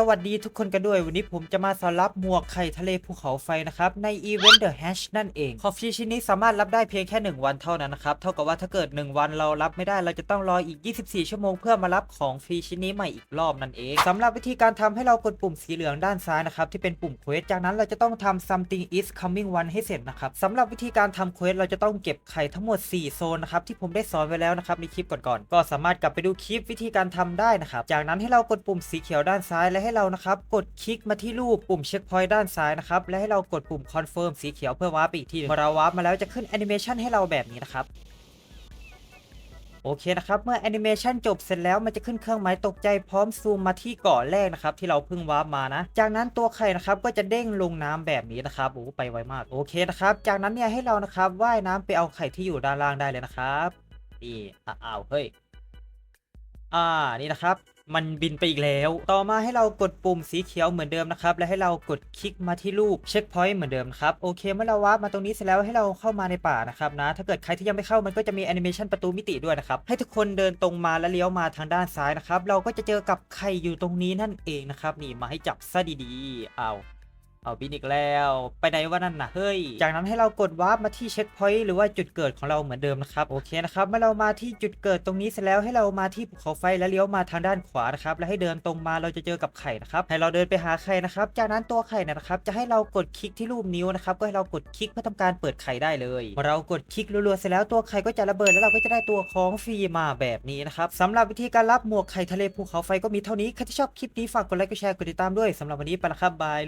สวัสดีทุกคนกันด้วย วันนี้ผมจะมาสอนรับหมวกไข่ทะเลภูเขาไฟนะครับ ในอีเวนต์ The Hash นั่นเองคอฟฟี่ชิ้นนี้สามารถรับได้เพียงแค่ 1 วันเท่านั้นนะครับ เท่ากับว่าถ้าเกิด 1 วันเรารับไม่ได้เราจะต้องรออีก 24 ชั่วโมงเพื่อมารับของฟรีชิ้นนี้ใหม่อีกรอบนั่นเองสำหรับวิธีการทำให้เรากดปุ่มสีเหลืองด้านซ้ายนะครับที่เป็นปุ่มเควสจากนั้นเราจะต้องทำ something is coming one ให้เสร็จนะครับสำหรับวิธีการทำเควสเราจะต้องเก็บไข่ทั้งหมด 4 โซนนะครับที่ผมได้สอนไว้แล้วนะครับในคลิปก่อนๆก็สามารถกลับไปดูคลิปวิธีการทำได้นะครับจากนั้นให้เรากดปุ่มสีเขียวด้านซ้ายและใให้เรานะครับ กดคลิกมาที่รูปปุ่มเช็คพอยต์ด้านซ้ายนะครับ และให้เรากดปุ่มคอนเฟิร์มสีเขียวเพื่อวาร์ปไปอีกทีเมื่อเราวาร์ปมาแล้วจะขึ้นแอนิเมชันให้เราแบบนี้นะครับโอเคนะครับ เมื่อแอนิเมชันจบเสร็จแล้วมันจะขึ้นเครื่องหมายตกใจพร้อมซูมมาที่เกาะแรกนะครับ ที่เราเพิ่งวาร์ปมานะ จากนั้นตัวไข่นะครับก็จะเด้งลงน้ำแบบนี้นะครับโอ้ไปไวมากโอเคนะครับ จากนั้นเนี่ยให้เรานะครับว่ายน้ำไปเอาไข่ที่อยู่ด้านล่างได้เลยนะครับนี่อ้าวเฮ้ยอ่านี่นะครับ มันบินไปอีกแล้ว ต่อมาให้เรากดปุ่มสีเขียวเหมือนเดิมนะครับ และให้เรากดคลิกมาที่รูปเช็คพอยต์เหมือนเดิมครับ โอเค เมื่อเราวาร์ปมาตรงนี้เสร็จแล้วให้เราเข้ามาในป่านะครับนะ ถ้าเกิดใครที่ยังไม่เข้ามันก็จะมีแอนิเมชันประตูมิติด้วยนะครับ ให้ทุกคนเดินตรงมาและเลี้ยวมาทางด้านซ้ายนะครับ เราก็จะเจอกับไข่อยู่ตรงนี้นั่นเองนะครับ นี่มาให้จับซะดีๆ เอา เอาบินอีกแล้ว ไปไหนวะนั่นนะเฮ้ย จากนั้นให้เรากดวาร์ปมาที่เช็คพอยต์หรือว่าจุดเกิดของเราเหมือนเดิมนะครับ โอเคนะครับ เมื่อเรามาที่จุดเกิดตรงนี้เสร็จแล้วให้เรามาที่ภูเขาไฟแล้วเลี้ยวมาทางด้านขวานะครับ และให้เดินตรงมาเราจะเจอกับไข่นะครับ ให้เราเดินไปหาไข่นะครับ จากนั้นตัวไข่นะครับ จะให้เรากดคลิกที่รูปนิ้วนะครับ ก็ให้เรากดคลิกเพื่อทำการเปิดไข่ได้เลยพอเรากดคลิกรัวๆเสร็จแล้วตัวไข่ก็จะระเบิดแล้วเราก็จะได้ตัวของฟรีมาแบบนี้นะครับสำหรับวิธีการรับหมวกไข่ทะเลภูเขาไฟก็มีเท่านี้ใครที่ชอบคลิปนี้ฝากกดไลค์กดแชร์กดติดตามด้วยสำหรับวันนี้ไปละครับบาย